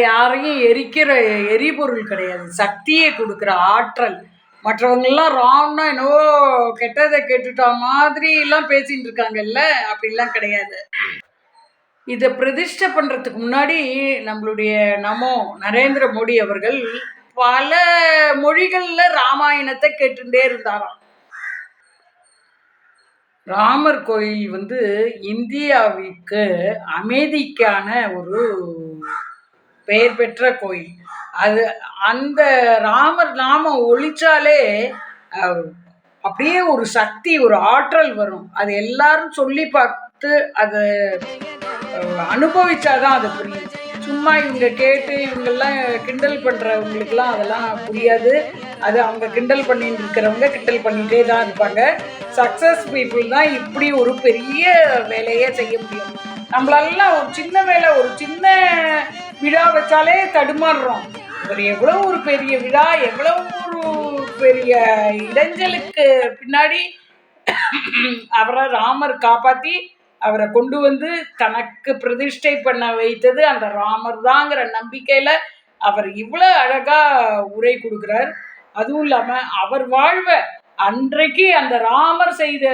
யாரையும் எரிக்கிற எரிபொருள் கிடையாது. சக்தியை கொடுக்குற ஆற்றல். மற்றவங்கெல்லாம் ராம்னா என்னவோ கெட்டதை கேட்டுட்டா மாதிரி எல்லாம் பேசிட்டு இருக்காங்கல்ல? அப்படிலாம் கிடையாது. இதை பிரதிஷ்டை பண்ணுறதுக்கு முன்னாடி நம்மளுடைய நமோ நரேந்திர மோடி அவர்கள் பல மொழிகளில் ராமாயணத்தை கேட்டுட்டே இருந்தாராம். ராமர் கோயில் வந்து இந்தியாவிற்கு அமைதிக்கான ஒரு பெயர் பெற்ற கோயில். அது அந்த ராமர் நாமம் ஒழிச்சாலே அப்படியே ஒரு சக்தி ஒரு ஆற்றல் வரும். அது எல்லாரும் சொல்லி பார்த்து அதை அனுபவிச்சாதான் அது புரியும். சும்மா இவங்க கேட்டு இவங்கெல்லாம் கிண்டல் பண்ணுறவங்களுக்குலாம் அதெல்லாம் புரியாது. அது அவங்க கிண்டல் பண்ணிட்டு இருக்கிறவங்க கிண்டல் பண்ணிகிட்டே தான் இருப்பாங்க. சக்ஸஸ் பீப்புள் தான் இப்படி ஒரு பெரிய வேலையை செய்ய முடியும். நம்மளெல்லாம் ஒரு சின்ன வேலை ஒரு சின்ன விழா வச்சாலே தடுமாறுறோம். ஒரு எவ்வளோ ஒரு பெரிய விழா எவ்வளோ ஒரு பெரிய இடைஞ்சலுக்கு பின்னாடி அவரை ராமர் காப்பாற்றி அவரை கொண்டு வந்து தனக்கு பிரதிஷ்டை பண்ண வைத்தது அந்த ராமர் தாங்கிற நம்பிக்கையில் அவர் இவ்வளோ அழகாக உரை கொடுக்குறார். அதுவும் இல்லாமல் அவர் வாழ்வ அன்றைக்கு அந்த ராமர் செய்த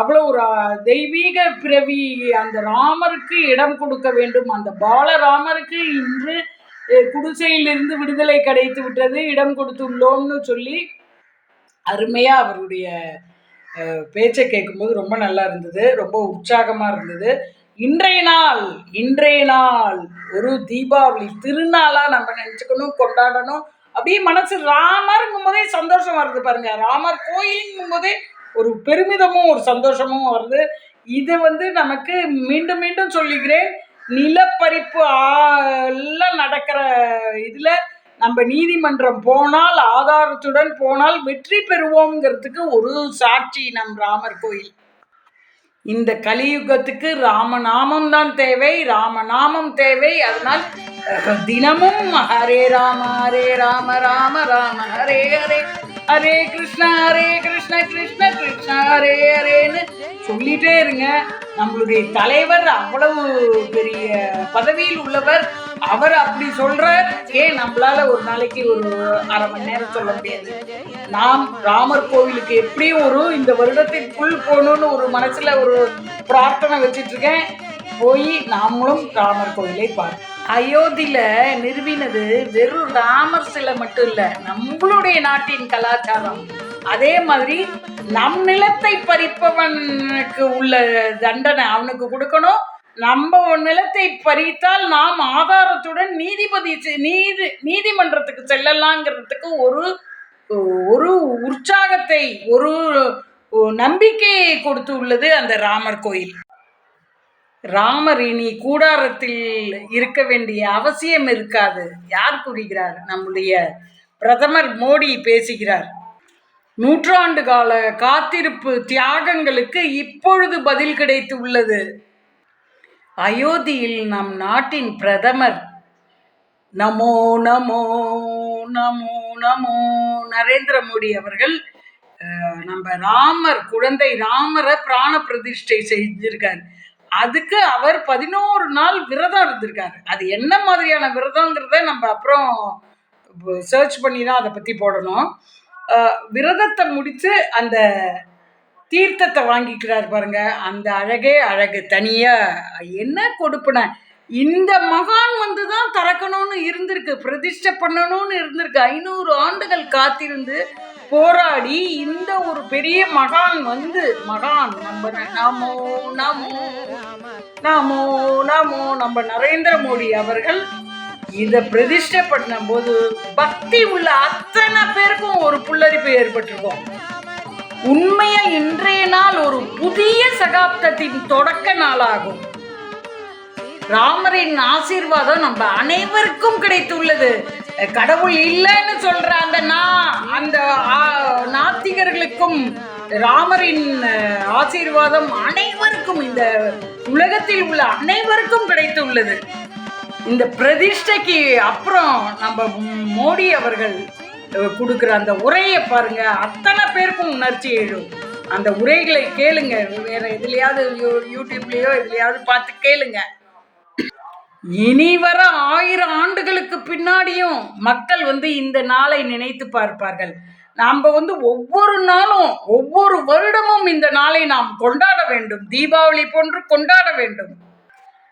அவ்வளோ ஒரு தெய்வீக பிறவி அந்த ராமருக்கு இடம் கொடுக்க வேண்டும். அந்த பாலராமருக்கு இன்று குடிசையிலிருந்து விடுதலை கிடைத்து விட்டது இடம் கொடுத்துள்ளோம்னு சொல்லி அருமையாக அவருடைய பேச்சை கேட்கும்போது ரொம்ப நல்லா இருந்தது. ரொம்ப உற்சாகமாக இருந்தது. இன்றைய நாள் இன்றைய நாள் ஒரு தீபாவளி திருநாளாக நம்ம நினச்சிக்கணும் கொண்டாடணும். அப்படியே மனசு ராமருங்கும் போதே சந்தோஷம் வருது பாருங்க. ராமர் கோயிலுங்கும் போதே ஒரு பெருமிதமும் ஒரு சந்தோஷமும் வருது. இது வந்து நமக்கு மீண்டும் மீண்டும் சொல்லுகிறேன் நிலப்பரிப்பு எல்லாம் நடக்கிற இதில் நம்ம நீதிமன்றம் போனால் ஆதாரத்துடன் போனால் வெற்றி பெறுவோங்கிறதுக்கு ஒரு சாட்சி நம் ராமர் கோயில். இந்த கலியுகத்துக்கு ராமநாமம் தான் தேவை ராமநாமம் தேவை. அதனால் தினமும் ஹரே ராம ஹரே ராம ராம ராம ஹரே ஹரே. ஹரே கிருஷ்ணா ஹரே கிருஷ்ண கிருஷ்ண கிருஷ்ணா ஹரே ஹரேன்னு சொல்லிட்டே இருங்க. நம்மளுடைய தலைவர் அவ்வளவு பெரிய பதவியில் உள்ளவர். அவர் அப்படி சொல்றார். ஏன் நம்மளால ஒரு நாளைக்கு ஒரு அரை மணி நேரம் சொல்ல முடியாது? நாம் ராமர் கோவிலுக்கு எப்படியும் ஒரு இந்த வருடத்திற்குள் போகணும்னு ஒரு மனசுல ஒரு பிரார்த்தனை வச்சிட்டு இருக்கேன். போய் நாமளும் ராமர் கோவிலை பார்ப்போம். அயோத்தியில நிறுவினது வெறும் ராமர் சிலை மட்டும் இல்ல நம்மளுடைய நாட்டின் கலாச்சாரம். அதே மாதிரி நம் நிலத்தை பறிப்பவனுக்கு உள்ள தண்டனை அவனுக்கு கொடுக்கணும். நம்ம நிலத்தை பறித்தால் நாம் ஆதாரத்துடன் நீதிபதி நீதி நீதிமன்றத்துக்கு செல்லலாங்கிறதுக்கு ஒரு ஒரு உற்சாகத்தை ஒரு நம்பிக்கையை கொடுத்து உள்ளது அந்த ராமர் கோயில். ராமர் இனி கூடாரத்தில் இருக்க வேண்டிய அவசியம் இருக்காது. யார் கூறுகிறார்? நம்முடைய பிரதமர் மோடி பேசுகிறார். நூற்றாண்டு கால காத்திருப்பு தியாகங்களுக்கு இப்பொழுது பதில் கிடைத்து உள்ளது அயோத்தியில் நம் நாட்டின் பிரதமர் நமோ நமோ நமோ நமோ நரேந்திர மோடி அவர்கள் நம்ம ராமர் குழந்தை ராமரை பிராண பிரதிஷ்டை செஞ்சிருக்கார். அதுக்கு அவர் பதினோரு நாள் விரதம் இருந்திருக்காரு. அது என்ன மாதிரியான விரதங்கிறத நம்ம அப்புறம் சர்ச் பண்ணி தான் அதை பற்றி போடணும். விரதத்தை முடித்து அந்த தீர்த்தத்தை வாங்கிக்கிறார் பாருங்க. அந்த அழகே அழகு தனியாக என்ன கொடுப்பன? இந்த மகான் வந்து தான் திறக்கணும்னு இருந்திருக்கு பிரதிஷ்டை பண்ணணும்னு இருந்திருக்கு. ஐநூறு ஆண்டுகள் காத்திருந்து போராடி இந்த ஒரு பெரிய மகான் வந்து மகான் நம்ம நமோ நமோ நமோ நமோ நம்ம நரேந்திர மோடி அவர்கள் இதை பிரதிஷ்டை பண்ணும்போது பக்தி உள்ள அத்தனை பேருக்கும் ஒரு புல்லரிப்பு ஏற்பட்டிருக்கும். உண்மையா இன்றைய நாள் ஒரு புதிய சகாப்தத்தின் தொடக்க நாளாகும். ராமரின் ஆசீர்வாதம் நம்ம அனைவருக்கும் கிடைத்துள்ளது. கடவுள் இல்லைன்னு சொல்ற அந்த நான் அந்த நாத்திகர்களுக்கும் ராமரின் ஆசீர்வாதம் அனைவருக்கும் இந்த உலகத்தில் உள்ள அனைவருக்கும் கிடைத்து உள்ளது இந்த பிரதிஷ்டைக்கு அப்புறம் நம்ம மோடி அவர்கள் கொடுக்குற அந்த உரையை பாருங்க. அத்தனை பேருக்கும் உணர்ச்சி எழும். அந்த உரைகளை கேளுங்க. வேற எதுலையாவது யூ யூடியூப்லேயோ எதுலையாவது பார்த்து கேளுங்க. இனி வர ஆயிரம் ஆண்டுகளுக்கு பின்னாடியும் மக்கள் வந்து இந்த நாளை நினைத்து பார்ப்பார்கள். நாம் வந்து ஒவ்வொரு நாளும் ஒவ்வொரு வருடமும் இந்த நாளை நாம் கொண்டாட வேண்டும். தீபாவளி போன்று கொண்டாட வேண்டும்.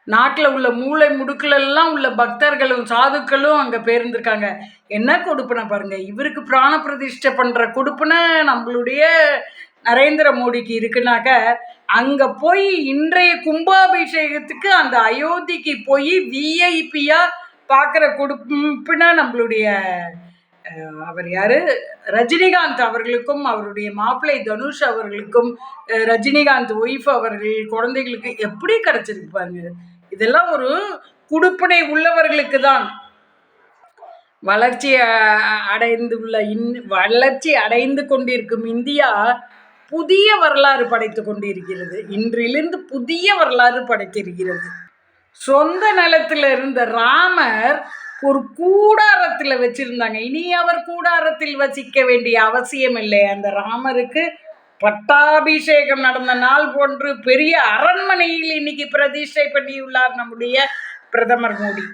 நாட்டில் உள்ள மூளை முடுக்கிலெல்லாம் உள்ள பக்தர்களும் சாதுக்களும் அங்கே பேர்ந்திருக்காங்க. என்ன கொடுப்பனை பாருங்க இவருக்கு பிராண பிரதிஷ்டை பண்ணுற கொடுப்பனை நம்மளுடைய நரேந்திர மோடிக்கு இருக்குனாக்க அங்கே போய் இன்றைய கும்பாபிஷேகத்துக்கு அந்த அயோத்திக்கு போய் விஐபியாக பார்க்குற குடுப்பினா நம்மளுடைய அவர் யாரு? ரஜினிகாந்த் அவர்களுக்கும் அவருடைய மாப்பிள்ளை தனுஷ் அவர்களுக்கும் ரஜினிகாந்த் ஒய்ஃப் அவர்கள் குழந்தைகளுக்கு எப்படி கிடைச்சிருக்கு பாருங்க. இதெல்லாம் ஒரு குடுப்பினை உள்ளவர்களுக்கு தான். வளர்ச்சி அடைந்துள்ள இன் வளர்ச்சி அடைந்து கொண்டிருக்கும் இந்தியா புதிய வரலாறு படைத்து கொண்டிருக்கிறது. இன்றிலிருந்து புதிய வரலாறு படைத்திருக்கிறது. சொந்த நிலத்தில் இருந்த ராமர் ஒரு கூடாரத்தில் வச்சிருந்தாங்க. இனி அவர் கூடாரத்தில் வசிக்க வேண்டிய அவசியம் இல்லை. அந்த ராமருக்கு பட்டாபிஷேகம் நடந்த நாள் போன்று பெரிய அரண்மனையில் இன்னைக்கு பிரதிஷ்டை பண்ணியுள்ளார் நம்முடைய பிரதமர் மோடி.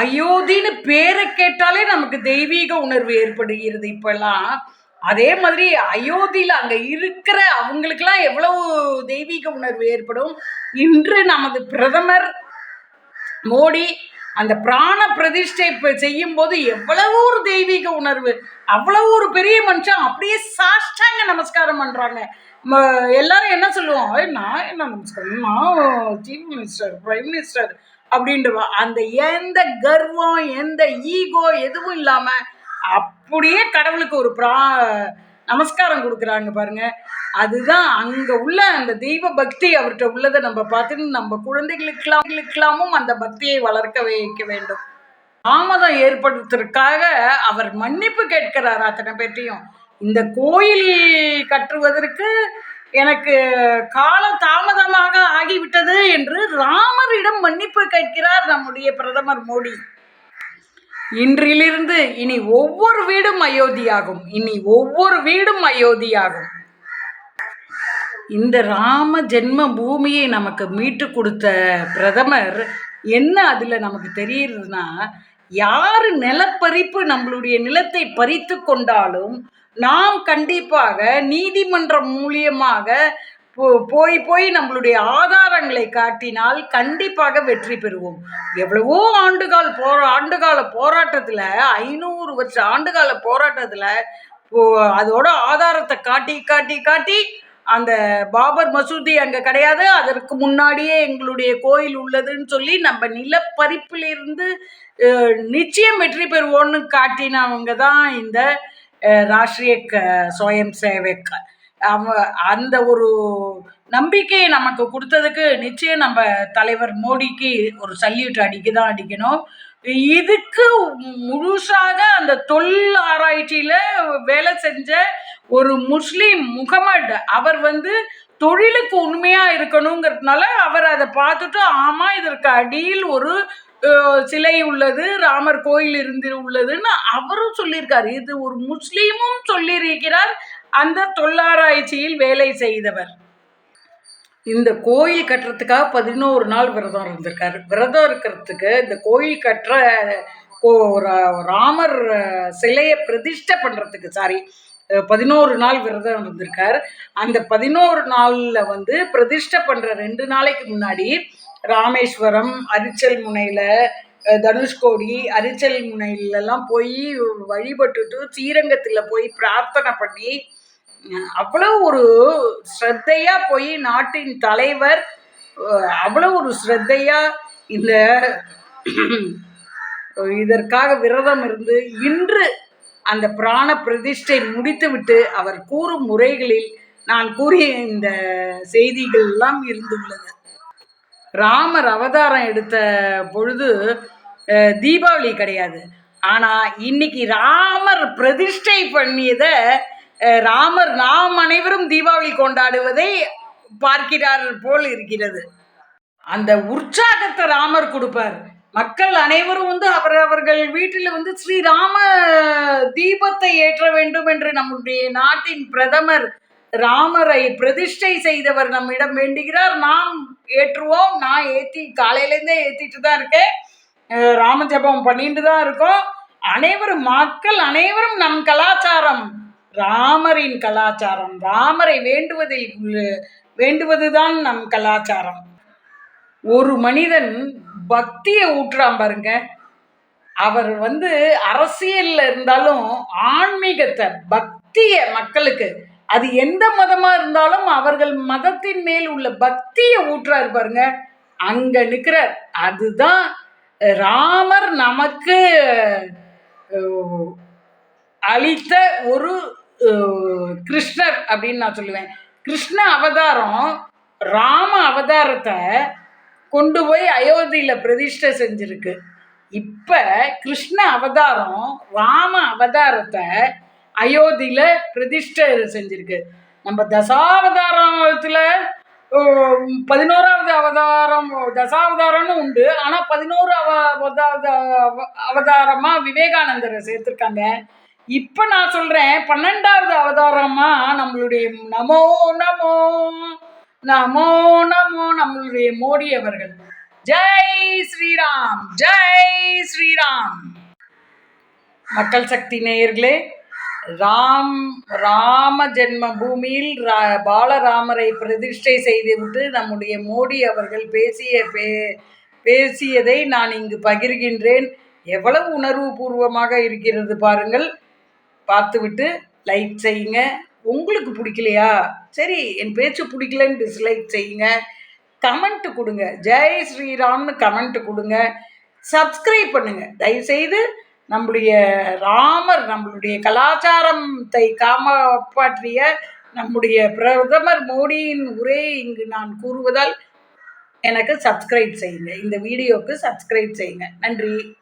அயோத்தின்னு பேரை கேட்டாலே நமக்கு தெய்வீக உணர்வு ஏற்படுகிறது. இப்பெல்லாம் அதே மாதிரி அயோத்தியில் அங்கே இருக்கிற அவங்களுக்கெல்லாம் எவ்வளவு தெய்வீக உணர்வு ஏற்படும்? இன்று நமது பிரதமர் மோடி அந்த பிராண பிரதிஷ்டை இப்போ செய்யும் போது எவ்வளவு ஒரு தெய்வீக உணர்வு அவ்வளவு ஒரு பெரிய மனுஷன் அப்படியே சாஷ்டாங்க நமஸ்காரம் பண்றாங்க. ம- எல்லாரும் என்ன சொல்லுவோம் நான் என்ன நமஸ்காரம்? நான் சீஃப் மினிஸ்டர் பிரைம் மினிஸ்டர் அப்படின்றவா அந்த எந்த கர்வம் எந்த ஈகோ எதுவும் இல்லாமல் அப்படியே கடவுளுக்கு ஒரு பிரா நமஸ்காரம் கொடுக்குறாங்க பாருங்க. அதுதான் அங்க உள்ள அந்த தெய்வ பக்தி அவர்கிட்ட உள்ளதை நம்ம பார்த்துட்டு நம்ம குழந்தைகளுக்கெல்லாம் அந்த பக்தியை வளர்க்க வைக்க வேண்டும். தாமதம் ஏற்படுத்துறதுக்காக அவர் மன்னிப்பு கேட்கிறார் அத்தனை பேர்ட்டையும் இந்த கோயில் கட்டுவதற்கு எனக்கு கால தாமதமாக ஆகிவிட்டது என்று ராமரிடம் மன்னிப்பு கேட்கிறார் நம்முடைய பிரதமர் மோடி. இன்றிலிருந்து இனி ஒவ்வொரு வீடும் அயோத்தியாகும். இனி ஒவ்வொரு வீடும் அயோத்தியாகும். இந்த ராம ஜென்ம பூமியை நமக்கு மீட்டு கொடுத்த பிரதமர் என்ன அதில் நமக்கு தெரியுதுன்னா யார் நிலப்பறிப்பு நம்மளுடைய நிலத்தை பறித்து கொண்டாலும் நாம் கண்டிப்பாக நீதிமன்றம் மூலியமாக போய் போய் நம்மளுடைய ஆதாரங்களை காட்டினால் கண்டிப்பாக வெற்றி பெறுவோம். எவ்வளவோ ஆண்டுகால் போரா ஆண்டுகால போராட்டத்தில் ஐநூறு வருஷ ஆண்டுகால போராட்டத்தில் அதோட ஆதாரத்தை காட்டி காட்டி காட்டி அந்த பாபர் மசூதி அங்கே கிடையாது. அதற்கு முன்னாடியே எங்களுடைய கோயில் உள்ளதுன்னு சொல்லி நம்ம நிலப்பரிப்பிலிருந்து நிச்சயம் வெற்றி பெறுவோன்னு காட்டினவங்க தான் இந்த ராஷ்ட்ரிய ராஷ்டிரிய க சுயம் சேவக் அவ அந்த ஒரு நம்பிக்கையை நமக்கு கொடுத்ததுக்கு நிச்சயம் நம்ம தலைவர் மோடிக்கு ஒரு சல்யூட் அடிக்க தான் அடிக்கணும். இதுக்கு முழுசாக அந்த தொல் ஆராய்ச்சியில் வேலை செஞ்ச ஒரு முஸ்லீம் முகமது அவர் வந்து தொழிலுக்கு உண்மையாக இருக்கணுங்கிறதுனால அவர் அதை பார்த்துட்டு ஆமாம் இதற்கு அடியில் ஒரு சிலை உள்ளது ராமர் கோயில் இருந்து உள்ளதுன்னு அவரும் சொல்லியிருக்காரு. இது ஒரு முஸ்லீமும் சொல்லியிருக்கிறார் அந்த தொல்லாராய்ச்சியில் வேலை செய்தவர். இந்த கோயில் கட்டுறதுக்காக பதினோரு நாள் விரதம் இருந்திருக்காரு. விரதம் இருக்கிறதுக்கு இந்த கோயில் கட்டுற கோ- ரா- ராமர் சிலையை பிரதிஷ்டை பண்ணுறதுக்கு சாரி பதினோரு நாள் விரதம் இருந்திருக்கார். அந்த பதினோரு நாளில் வந்து பிரதிஷ்டை பண்ணுற ரெண்டு நாளைக்கு முன்னாடி ராமேஸ்வரம் அரிச்சல் முனையில் தனுஷ்கோடி அரிச்சல் முனையிலலாம் போய் வழிபட்டுட்டு ஸ்ரீரங்கத்தில் போய் பிரார்த்தனை பண்ணி அவ்வளவு ஒரு ஸ்ரத்தையா போய் நாட்டின் தலைவர் அவ்வளவு அவ்வளோ ஒரு ஸ்ரத்தையா இந்த இதற்காக விரதம் இருந்து இன்று அந்த பிராண பிரதிஷ்டை முடித்துவிட்டு அவர் கூறும் முறைகளில் நான் கூறிய இந்த செய்திகள் எல்லாம் இருந்துள்ளது. ராமர் அவதாரம் எடுத்த பொழுது தீபாவளி கிடையாது. ஆனால் இன்னைக்கு ராமர் பிரதிஷ்டை பண்ணியதை ராமர் நாம் அனைவரும் தீபாவளி கொண்டாடுவதை பார்க்கிறார் போல் இருக்கிறது. அந்த உற்சாகத்தை ராமர் கொடுப்பார். மக்கள் அனைவரும் வந்து அவர் அவர்கள் வீட்டில் வந்து ஸ்ரீராம தீபத்தை ஏற்ற வேண்டும் என்று நம்முடைய நாட்டின் பிரதமர் ராமரை பிரதிஷ்டை செய்தவர் நம்மிடம் வேண்டுகிறார். நாம் ஏற்றுவோம். நான் ஏற்றி காலையிலேருந்தே ஏற்றிட்டு தான் இருக்கேன். ராம ஜெபம் பண்ணிட்டு தான் இருக்கோம். அனைவரும் மக்கள் அனைவரும் நம் கலாச்சாரம் ராமரின் கலாச்சாரம். ராமரை வேண்டுவதில் உள்ள- வேண்டுவதுதான் நம் கலாச்சாரம். ஒரு மனிதன் பக்தியை ஊற்றுறான் பாருங்க. அவர் வந்து அரசியல்ல இருந்தாலும் ஆன்மீகத்தை பக்திய மக்களுக்கு அது எந்த மதமா இருந்தாலும் அவர்கள் மதத்தின் மேல் உள்ள பக்தியை ஊற்றாரு பாருங்க. அங்க நிற்கிறார் அதுதான் ராமர் நமக்கு அளித்த ஒரு கிருஷ்ணர் அப்படின்னு நான் சொல்லுவேன். கிருஷ்ண அவதாரம் ராம அவதாரத்தை கொண்டு போய் அயோத்தியில் பிரதிஷ்டை செஞ்சுருக்கு. இப்போ கிருஷ்ண அவதாரம் ராம அவதாரத்தை அயோத்தியில் பிரதிஷ்டை செஞ்சுருக்கு. நம்ம தசாவதாரத்தில் பதினோராவது அவதாரம் தசாவதாரம்னு உண்டு. ஆனால் பதினோரு அவ அவதாரமாக விவேகானந்தரை சேர்த்துருக்காங்க. இப்ப நான் சொல்றேன் பன்னெண்டாவது அவதாரமா நம்மளுடைய நமோ நமோ நமோ நமோ நம்மளுடைய மோடி அவர்கள். ஜெய் ஸ்ரீராம் ஜெய் ஸ்ரீராம். மக்கள் சக்தி நேயர்களே ராம் ராம ஜென்ம பூமியில் ரா- பாலராமரை பிரதிஷ்டை செய்துவிட்டு நம்முடைய மோடி அவர்கள் பேசிய பே பேசியதை நான் இங்கு பகிர்கின்றேன். எவ்வளவு உணர்வுபூர்வமாக இருக்கிறது பாருங்கள். பார்த்துவிட்டு லைக் செய்யுங்க. உங்களுக்கு பிடிக்கலையா? சரி என் பேச்சு பிடிக்கலன்னு டிஸ்லைக் செய்யுங்க. கமெண்ட் கொடுங்க. ஜெய் ஸ்ரீராம்னு கமெண்ட் கொடுங்க. சப்ஸ்கிரைப் பண்ணுங்க. தயவுசெய்து நம்முடைய ராமர் நம்மளுடைய கலாச்சாரத்தை காப்பாற்றிய நம்முடைய பிரதமர் மோடியின் உரையை இங்கு நான் கூறுவதால் எனக்கு சப்ஸ்கிரைப் செய்யுங்க. இந்த வீடியோவுக்கு சப்ஸ்கிரைப் செய்யுங்க. நன்றி.